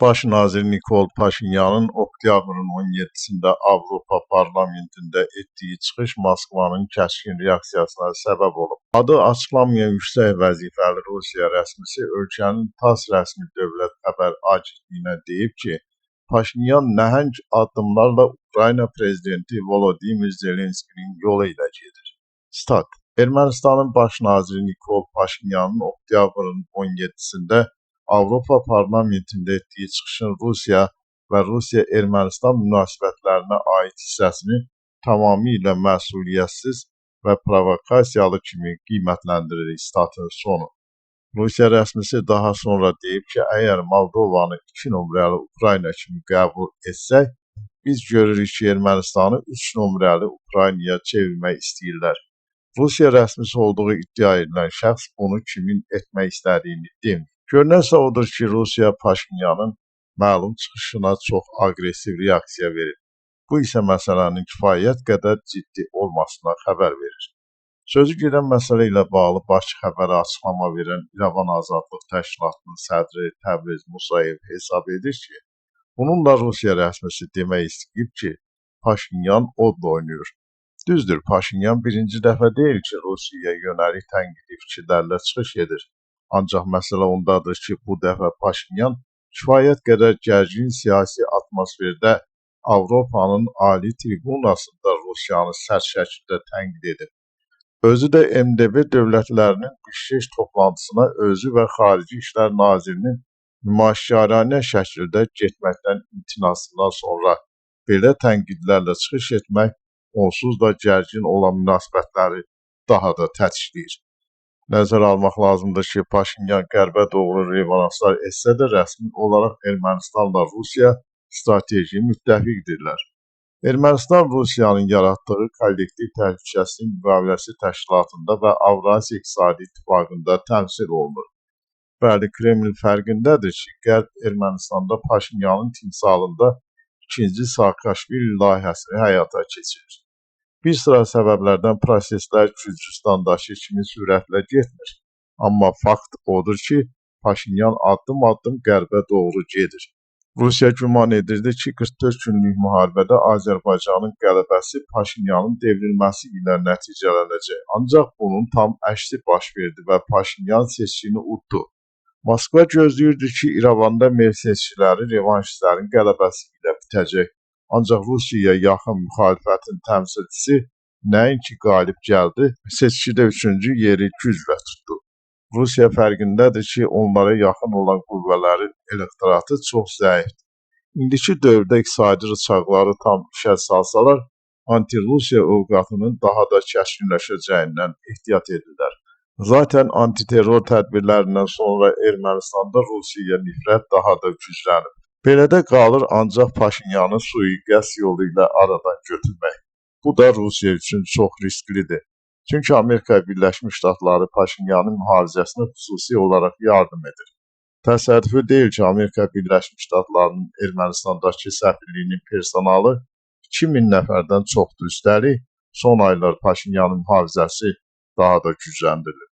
Baş nazir Nikol Paşinyanın oktyabrın 17-sində Avropa Parlamentində etdiyi çıxış Moskvanın kəskin reaksiyasına səbəb olub. Adı açıqlanmayan yüksək vəzifəli Rusiya rəsmisi ölkənin TASS rəsmi dövlət xəbər agentliyinə deyib ki, Paşinyan nəhəng addımlarla Ukrayna prezidenti Volodimir Zelenskinin yolu ilə gedir. Stat: Ermənistanın baş naziri Nikol Paşinyanın oktyabrın 17-sində Avropa Parlamentində etdiyi çıxışın Rusiya və Rusiya-Ermənistan münasibətlərinə aid hissəsini tamamilə məsuliyyətsiz və provokasiyalı kimi qiymətləndiririk. Statın sonu. Rusiya rəsmisi daha sonra deyib ki, əgər Moldovanı 2 nömrəli Ukrayna kimi qəbul etsək, biz görürük ki, Ermənistanı 3 nömrəli Ukraynaya çevirmək istəyirlər. Rusiya rəsmisi olduğu iddia edilən şəxs bunu kimin etmək istədiyini demir. Görünənsə odur ki, Rusiya Paşinyanın məlum çıxışına çox aqressiv reaksiya verib. Bu isə məsələnin kifayət qədər ciddi olmasına xəbər verir. Sözü gedən məsələ ilə bağlı Bakı xəbərə açıqlama verən İrəvan Azadlıq Təşkilatının sədri Təbriz Musayev hesab edir ki, bununla Rusiya rəsmisi demək istəyib ki, Paşinyan odla oynayır. Düzdür, Paşinyan birinci dəfə deyil ki, Rusiyaya yönəlik tənqidi fikirlərlə çıxış edir. Ancaq məsələ ondadır ki, bu dəfə Paşinyan kifayət qədər gərgin siyasi atmosferdə Avropanın ali tribunasında Rusiyanı sərt şəkildə tənqid edib. Özü də MDB dövlətlərinin Bişkeş toplantısına özü və Xarici İşlər Nazirinin nümayişkaranə şəkildə getməkdən imtinasından sonra belə tənqidlərlə çıxış etmək onsuz da gərgin olan münasibətləri daha da tətikləyir. Nəzərə almaq lazımdır ki, Paşinyan qərbə doğru revanslar etsə də rəsmi olaraq Ermənistanla Rusiya strateji müttəfiqdirlər. Ermənistan Rusiyanın yaratdığı kollektiv təhlükəsizlik müqaviləsi təşkilatında və Avrasiya İqtisadi İttifaqında təmsil olunur. Bəli, Kreml fərqindədir ki, Qərb Ermənistanda Paşinyanın timsalında ikinci Saakashvili layihəsini həyata keçirir. Bir sıra səbəblərdən proseslər Gürcüstandakı kimi sürətlə getmir. Amma fakt odur ki, Paşinyan addım-addım qərbə doğru gedir. Rusiya güman edirdi ki, 44 günlük müharibədə Azərbaycanın qələbəsi Paşinyanın devrilməsi ilə nəticələnəcək. Ancaq bunun tam əksi baş verdi və Paşinyan seçkini uddu. Moskva gözləyirdi ki, İrəvanda mer seçkiləri revanşistlərin qələbəsi ilə bitəcək. Ancaq Rusiyaya yaxın müxalifətin təmsilçisi nəinki qalib gəldi, seçkidə üçüncü yeri güclə tutdu. Rusiya fərqindədir ki, onlara yaxın olan qüvvələrin elektoratı çox zəifdir. İndiki dövrdə iqtisadi rıçaqları tam işə salsalar, anti-Rusiya ovqatının daha da kəskinləşəcəyindən ehtiyat edirlər. Zaten antiterror tədbirlərindən sonra Ermənistanda Rusiyaya nifrət daha da güclənib. Belədə qalır ancaq Paşinyanı sui-qəsd yolu ilə aradan götürmək. Bu da Rusiya üçün çox risklidir. Çünki Amerika Birləşmiş Ştatları Paşinyanın mühafizəsinə xüsusi olaraq yardım edir. Təsadüfi deyil ki, Amerika Birləşmiş Ştatlarının Ermənistandakı səfirliyinin personalı 2000 nəfərdən çoxdur. Üstəlik, son aylar Paşinyanın mühafizəsi daha da gücləndirilib.